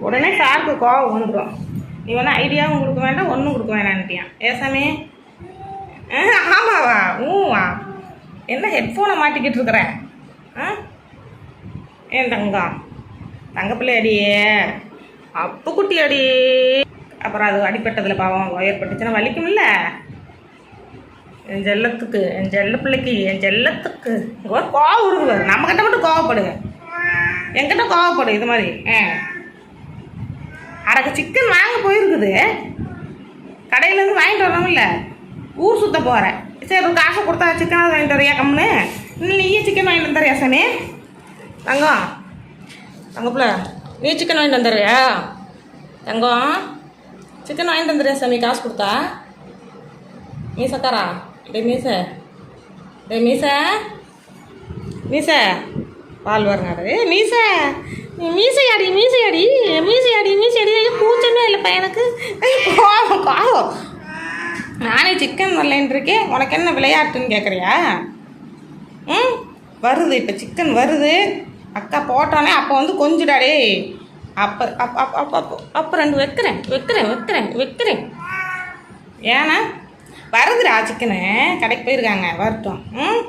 உடனே சாருக்கு கோவம் வந்துடும் நீ வேணா ஐடியாவும் கொடுக்க வேண்டாம் ஒன்றும் கொடுக்க வேணான்ட்டியான் ஏசாமி ஆ, ஆமாவா? ஊவா? என்ன ஹெட்ஃபோனை மாட்டிக்கிட்டு இருக்கிற? ஆ? ஏன் தங்கம் தங்க பிள்ளை அடியே அப்பு குட்டி அடி. அப்புறம் அது அடிப்பட்டதில் பாவம் ஏற்பட்டுச்சுன்னா வலிக்கும்ல. என் ஜெல்லத்துக்கு என் செல்ல பிள்ளைக்கு என் ஜெல்லத்துக்கு ஒரு கோவம் இருக்குது நம்மக்கிட்ட மட்டும் கோவப்படுங்க. என்கிட்ட கோவப்படு இது மாதிரி. ஆ. அரைக்கு சிக்கன் வாங்க போயிருக்குது. கடையிலேருந்து வாங்கிட்டு வரணும்ல. ஊர் சுத்த போகிறேன் சரி ஒரு காசு கொடுத்தா சிக்கனாக வாங்கிட்டு வரையா கம்னு இல்லை நீயே சிக்கன் வாங்கிட்டு வந்துறியா சாமி தங்கம். தங்கப்பிள்ள நீ சிக்கன் வாங்கிட்டு வந்துடுறியா தங்கம். சிக்கன் வாங்கிட்டு வந்துடுறியா சாமி காசு கொடுத்தா? மீசக்காரா? டே மீச. டே மீச. மீச. பால் வரங்காரு மீச. நீ மீ பையனுக்கு பாவம் கோவம் கோவம். நானே சிக்கன் வரலன்ட்ருக்கேன் உனக்கு என்ன விளையாட்டுன்னு கேட்குறியா ம்? வருது இப்போ சிக்கன் வருது. அக்கா போட்டோன்னே அப்போ வந்து கொஞ்சிடாடே அப்போ அப்போ அப்போ அப்போ அப்போ அப்போ ரெண்டு வைக்கிறேன் வைக்கிறேன் வைக்கிறேன் வைக்கிறேன். ஏன்னா வருதுடா சிக்கனு கடைக்கு போயிருக்காங்க வரட்டும். ம்?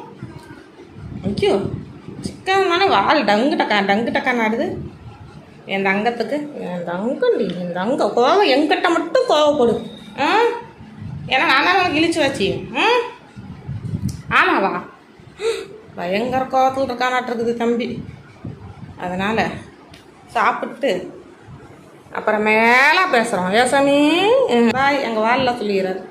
ஐயோ சிக்கன் தானே வால் டங்கு டக்கா டங்கு டக்கா நாடுது. என் தங்கத்துக்கு? என் தங்கண்டி என் தங்க கோவம் என்கிட்ட மட்டும் கோவப்படும். ஆ? ஏன்னா நான் உனக்கு இழிச்சு வச்சு. ம் ஆமாவா பயங்கர கோவத்தில் இருக்கானாட்டு இருக்குது தம்பி. அதனால் சாப்பிட்டு அப்புறம் மேலே பேசுகிறோம் ஏசாமி பாய் எங்கள் வாலில் சொல்லிடுறாரு.